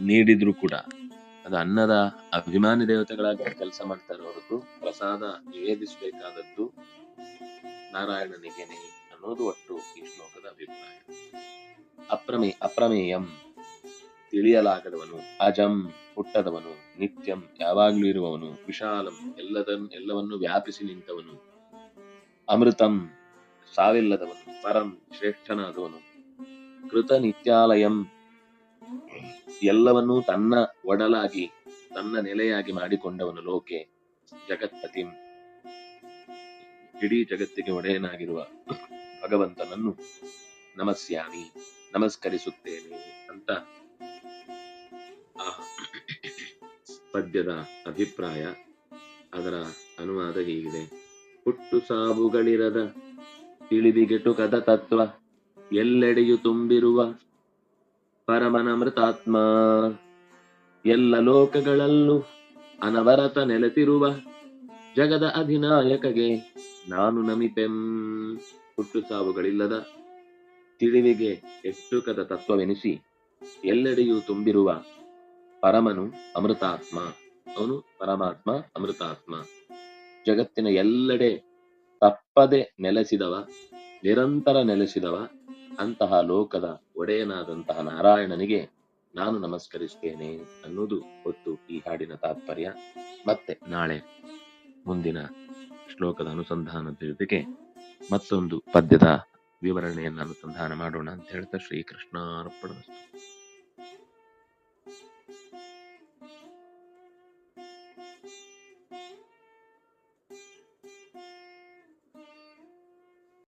ನೀಡಿದ್ರು ಕೂಡ ಅದು ಅನ್ನದ ಅಭಿಮಾನಿ ದೇವತೆಗಳಾಗಿ ಕೆಲಸ ಮಾಡ್ತಾರೆ ಹೊರತು ಪ್ರಸಾದ ನಿವೇದಿಸಬೇಕಾದದ್ದು ನಾರಾಯಣನಿಗೆನೆ ಅನ್ನೋದು ಒಟ್ಟು ಈ ಶ್ಲೋಕದ ಅಭಿಪ್ರಾಯ. ಅಪ್ರಮೇ, ಅಪ್ರಮೇಯಂ ತಿಳಿಯಲಾಗದವನು, ಅಜಂ ಹುಟ್ಟದವನು, ನಿತ್ಯಂ ಯಾವಾಗ್ಲೂ ಇರುವವನು, ವಿಶಾಲಂ ಎಲ್ಲದನ್, ಎಲ್ಲವನ್ನು ವ್ಯಾಪಿಸಿ ನಿಂತವನು, ಅಮೃತಂ ಸಾವಿಲ್ಲದವನು ಪರಂ ಶ್ರೇಷ್ಠನಾದವನು. ಕೃತ ನಿತ್ಯಾಲಯಂ. ಎಲ್ಲವನ್ನೂ ತನ್ನ ಒಡಲಾಗಿ, ತನ್ನ ನೆಲೆಯಾಗಿ ಮಾಡಿಕೊಂಡವನು ಲೋಕೆ, ಜಗತ್ಪತಿ. ಇಡೀ ಜಗತ್ತಿಗೆ ಒಡೆಯನಾಗಿರುವ ಭಗವಂತನನ್ನು ನಮಸ್ಯಾಮಿ, ನಮಸ್ಕರಿಸುತ್ತೇನೆ ಅಂತ ಆ ಪದ್ಯದ ಅಭಿಪ್ರಾಯ, ಅದರ ಅನುವಾದ ಹೀಗಿದೆ. ಹುಟ್ಟು ಸಾವುಗಳಿರದ ತಿಳಿದಿಗೆಟುಕದ ತತ್ವ ಎಲ್ಲೆಡೆಯು ತುಂಬಿರುವ ಪರಮನಮೃತಾತ್ಮ. ಎಲ್ಲ ಲೋಕಗಳಲ್ಲೂ ಅನವರತ ನೆಲೆಸಿರುವ ಜಗದ ಅಧಿನಾಯಕಗೆ ನಾನು ನಮಿಪೆಂ ಹುಟ್ಟು ಸಾವುಗಳಿಲ್ಲದ ತಿಳಿವಿಗೆ ಎಷ್ಟುಕದ ತತ್ವವೆನಿಸಿ ಎಲ್ಲೆಡೆಯೂ ತುಂಬಿರುವ ಪರಮನು ಅಮೃತಾತ್ಮ. ಅವನು ಪರಮಾತ್ಮ, ಅಮೃತಾತ್ಮ. ಜಗತ್ತಿನ ಎಲ್ಲೆಡೆ ತಪ್ಪದೆ ನೆಲೆಸಿದವ, ನಿರಂತರ ನೆಲೆಸಿದವ ಅಂತಹ ಲೋಕದ ಒಡೆಯನಾದಂತಹ ನಾರಾಯಣನಿಗೆ ನಾನು ನಮಸ್ಕರಿಸ್ತೇನೆ ಅನ್ನೋದು ಒಟ್ಟು ಈ ಹಾಡಿನ ತಾತ್ಪರ್ಯ. ಮತ್ತೆ ನಾಳೆ ಮುಂದಿನ ಶ್ಲೋಕದ ಅನುಸಂಧಾನದ ಜೊತೆಗೆ ಮತ್ತೊಂದು ಪದ್ಯದ ವಿವರಣೆಯನ್ನು ಅನುಸಂಧಾನ ಮಾಡೋಣ ಅಂತ ಹೇಳ್ತಾ ಶ್ರೀಕೃಷ್ಣ